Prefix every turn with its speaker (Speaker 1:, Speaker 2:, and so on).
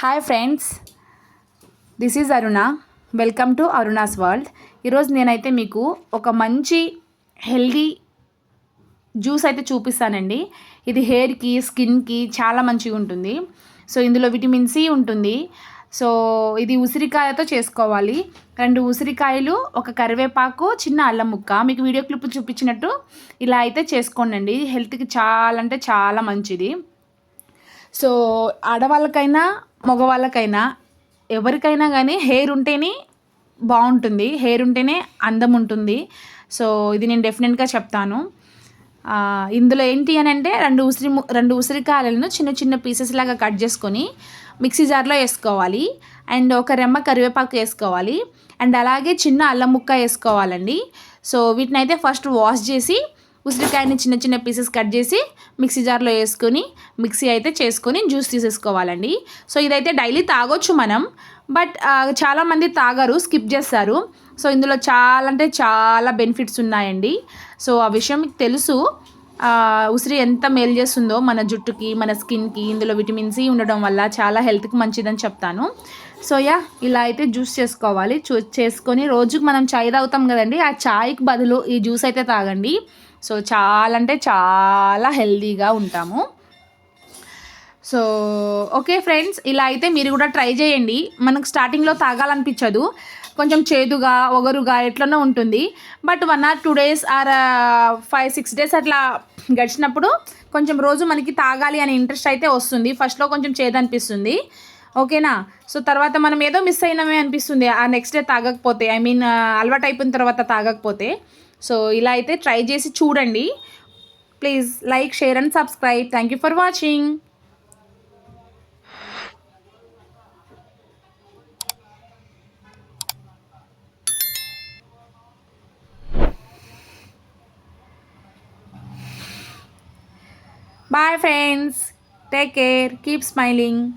Speaker 1: Hi friends this is Aruna welcome to Aruna's world ఈరోజు నేనైతే మీకు ఒక మంచి హెల్దీ జ్యూస్ అయితే చూపిస్తానండి. ఇది హెయిర్కి స్కిన్కి చాలా మంచిగా ఉంటుంది. సో ఇందులో విటమిన్ సి ఉంటుంది. సో ఇది ఉసిరికాయతో చేసుకోవాలి. రెండు ఉసిరికాయలు ఒక కరివేపాకు చిన్న అల్లం ముక్క. మీకు వీడియో క్లిప్ చూపించినట్టు ఇలా అయితే చేసుకోండి హెల్త్కి చాలా అంటే చాలా మంచిది. సో ఆడవాళ్ళకైనా మగవాళ్ళకైనా ఎవరికైనా కానీ హెయిర్ ఉంటేనే బాగుంటుంది. హెయిర్ ఉంటేనే అందం ఉంటుంది. సో ఇది నేను డెఫినెట్గా చెప్తాను. ఇందులో ఏంటి అని అంటే రెండు ఉసిరి ము- రెండు ఉసిరికాయలను చిన్న చిన్న పీసెస్ లాగా కట్ చేసుకొని మిక్సీ జార్లో వేసుకోవాలి. అండ్ ఒక రెమ్మ కరివేపాకు వేసుకోవాలి. అండ్ అలాగే చిన్న అల్లం ముక్క వేసుకోవాలండి. సో వీటిని అయితే ఫస్ట్ వాష్ చేసి ఉసిరికాయని చిన్న చిన్న పీసెస్ కట్ చేసి మిక్సీ జార్లో వేసుకొని మిక్సీ అయితే చేసుకొని జ్యూస్ తీసేసుకోవాలండి. సో ఇదైతే డైలీ తాగొచ్చు మనం బట్ చాలామంది తాగరు స్కిప్ చేస్తారు. సో ఇందులో చాలా అంటే చాలా బెనిఫిట్స్ ఉన్నాయండి. సో ఆ విషయం మీకు తెలుసు. ఉసిరి ఎంత మేలు చేస్తుందో మన జుట్టుకి మన స్కిన్కి ఇందులో విటమిన్ సి ఉండడం వల్ల చాలా హెల్త్కి మంచిదని చెప్తాను. సో యా ఇలా అయితే జ్యూస్ చేసుకోవాలి. చూ చేసుకొని రోజుకు మనం చాయ్ తాగుతాం కదండి ఆ చాయ్కి బదులు ఈ జ్యూస్ అయితే తాగండి. సో చాలా అంటే చాలా హెల్దీగా ఉంటాము. సో ఓకే ఫ్రెండ్స్ ఇలా అయితే మీరు కూడా ట్రై చేయండి. మనకు స్టార్టింగ్లో తాగాలనిపించదు. కొంచెం చేదుగా ఒగరుగా ఎట్లనో ఉంటుంది. But one or two days or five six days అట్లా గడిచినప్పుడు కొంచెం రోజు మనకి తాగాలి అనే ఇంట్రెస్ట్ అయితే వస్తుంది. ఫస్ట్లో కొంచెం చేదు అనిపిస్తుంది ఓకేనా? సో తర్వాత మనం ఏదో మిస్ అయినామే అనిపిస్తుంది. ఆ నెక్స్ట్ డే తాగకపోతే ఐ మీన్ అలవాటు అయిపోయిన తర్వాత తాగకపోతే. సో ఇలా అయితే ట్రై చేసి చూడండి please like share and subscribe thank you for watching Bye, friends. Take care. Keep smiling.